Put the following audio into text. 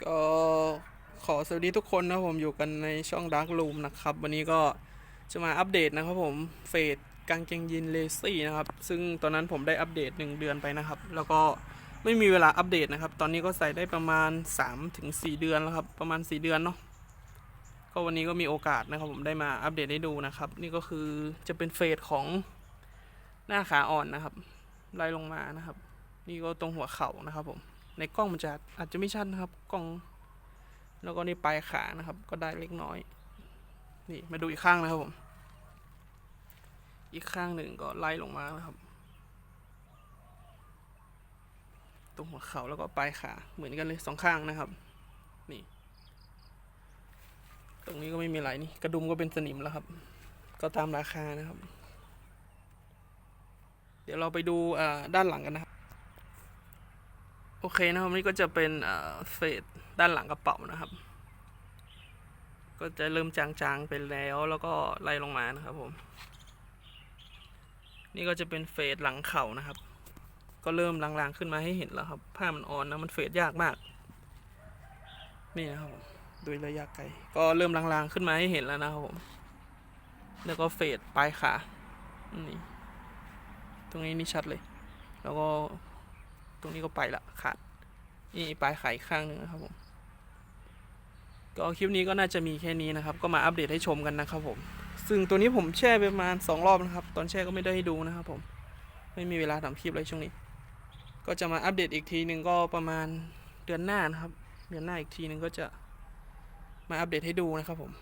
ก็ขอสวัสดีทุกคนนะครับผมอยู่กันในช่อง Dark Room นะครับ วันนี้ก็จะมาอัปเดตนะครับผมเฟดกางเกงยีนเลซี่นะครับ ซึ่งตอนนั้นผมได้อัปเดต 1 เดือนไปนะครับ แล้วก็ไม่มีเวลาอัปเดตนะครับ ตอนนี้ก็ใส่ได้ประมาณ 3-4 เดือนแล้วครับ ประมาณ 4 เดือนเนาะก็วันนี้ก็มีโอกาสนะครับ ผมได้มาอัปเดตให้ดูนะครับ นี่ก็คือจะเป็นเฟดของหน้าขาอ่อนนะครับไล่ลงมานะครับ นี่ก็ตรงหัวเข่านะครับผม ในกล้องมันจะอาจจะไม่ชัดนะครับกล้อง แล้วก็นี่ปลายขานะครับ ก็ได้เล็กน้อย นี่มาดูอีกข้างนะครับผม อีกข้างหนึ่งก็ไล่ลงมานะครับ ตรงหัวเข่าแล้วก็ปลายขาเหมือนกันเลยสองข้างนะครับ นี่ ตรงนี้ก็ไม่มีอะไรนี่กระดุมก็เป็นสนิมแล้วครับ ก็ตามราคานะครับ เดี๋ยวเราไปดูด้านหลังกันนะครับ โอเคนะครับนี่ก็จะเป็นเฟสด้านหลังกระเป๋านะครับ ก็จะเริ่มจางๆไปแล้วแล้วก็ไล่ลงมานะครับผม นี่ก็จะเป็นเฟสหลังเข่านะครับ ก็เริ่มลางๆขึ้นมาให้เห็นแล้วครับผ้ามันอ่อนนะมันเฟดยากมาก นี่นะครับผมดูระยะไกลก็เริ่มลางๆขึ้นมาให้เห็นแล้วนะครับผมแล้วก็เฟดปลายขานี่ตรงนี้นี่ชัดเลย แล้วก็ ตรงนี้ก็ไปละขาดนี่ปลายขาอีกข้างหนึ่งนะครับผมก็คลิปนี้ก็น่าจะมีแค่นี้นะครับ ก็มาอัปเดตให้ชมกันนะครับผม ซึ่งตัวนี้ผมแช่ไปประมาณสองรอบนะครับ ตอนแช่ก็ไม่ได้ให้ดูนะครับผม ไม่มีเวลาทำคลิปเลยช่วงนี้ ก็จะมาอัปเดตอีกทีหนึ่งก็ประมาณเดือนหน้านะครับ เดือนหน้าอีกทีหนึ่งก็จะมาอัปเดตให้ดูนะครับผม